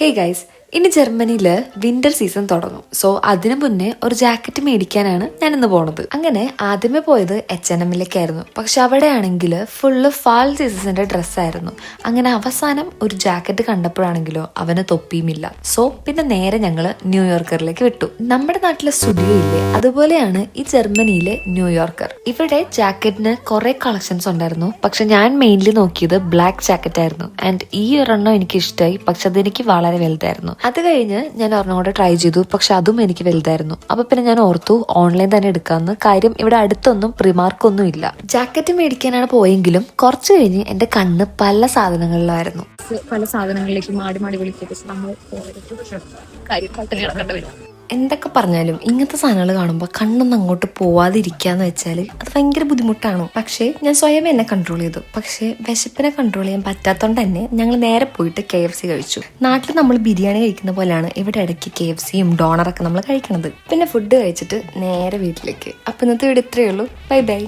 Hey guys, ഇനി ജർമ്മനിയിൽ winter season തുടങ്ങും. സോ അതിനു മുന്നേ ഒരു ജാക്കറ്റ് മേടിക്കാനാണ് ഞാൻ ഇന്ന് പോണത്. അങ്ങനെ ആദ്യമേ പോയത് എച്ച് എൻ എമ്മിലേക്കായിരുന്നു പക്ഷെ അവിടെ ആണെങ്കിൽ ഫുള്ള് ഫാൾ സീസണിന്റെ ഡ്രസ്സായിരുന്നു അങ്ങനെ അവസാനം ഒരു ജാക്കറ്റ് കണ്ടപ്പോഴാണെങ്കിലോ അവന് തൊപ്പിയുമില്ല. സോ പിന്നെ നേരെ ഞങ്ങൾ ന്യൂയോർക്കറിലേക്ക് വിട്ടു. നമ്മുടെ നാട്ടിലെ സ്റ്റുഡിയോ ഇല്ലേ? അതുപോലെയാണ് ഈ ജർമ്മനിയിലെ ന്യൂയോർക്കർ ഇവിടെ ജാക്കറ്റിന് കുറെ കളക്ഷൻസ് ഉണ്ടായിരുന്നു. പക്ഷെ ഞാൻ മെയിൻലി നോക്കിയത് ബ്ലാക്ക് ജാക്കറ്റ് ആയിരുന്നു. ആൻഡ് ഈ ഒരെണ്ണം എനിക്ക് ഇഷ്ടമായി പക്ഷെ അതെനിക്ക് വളരെ വലുതായിരുന്നു. അത് കഴിഞ്ഞ് ഞാൻ ഒരെണ്ണം കൂടെ ട്രൈ ചെയ്തു. പക്ഷെ അതും എനിക്ക് വലുതായിരുന്നു. അപ്പൊ പിന്നെ ഞാൻ ഓർത്തു ഓൺലൈൻ തന്നെ എടുക്കാമെന്ന് കാര്യം ഇവിടെ അടുത്തൊന്നും പ്രിമാർക്കൊന്നും ഇല്ല. ജാക്കറ്റ് മേടിക്കാനാണ് പോയെങ്കിലും കുറച്ച് കഴിഞ്ഞ് എന്റെ കണ്ണ് പല സാധനങ്ങളിലായിരുന്നു. പല സാധനങ്ങളിലേക്ക് മാടി മാടി വിളിക്കുക നമ്മൾ കാര്യം പട്ടിണി വരും. എന്തൊക്കെ പറഞ്ഞാലും ഇങ്ങനത്തെ സാധനങ്ങൾ കാണുമ്പോൾ കണ്ണൊന്നും അങ്ങോട്ട് പോവാതിരിക്കാന്ന് വെച്ചാൽ അത് ഭയങ്കര ബുദ്ധിമുട്ടാണ്. പക്ഷേ ഞാൻ സ്വയം എന്നെ കൺട്രോൾ ചെയ്തു. പക്ഷേ വിശപ്പിനെ കൺട്രോൾ ചെയ്യാൻ പറ്റാത്തതുകൊണ്ട് തന്നെ ഞങ്ങൾ നേരെ പോയിട്ട് കെ എഫ് സി കഴിച്ചു. നാട്ടിൽ നമ്മൾ ബിരിയാണി കഴിക്കുന്ന പോലെയാണ് ഇവിടെ ഇടയ്ക്ക് കെ എഫ് സിയും ഡോണറൊക്കെ നമ്മൾ കഴിക്കണത്. പിന്നെ ഫുഡ് കഴിച്ചിട്ട് നേരെ വീട്ടിലേക്ക്. അപ്പം ഇന്നത്തെ വീട് ഇത്രയേ ഉള്ളൂ. Bye bye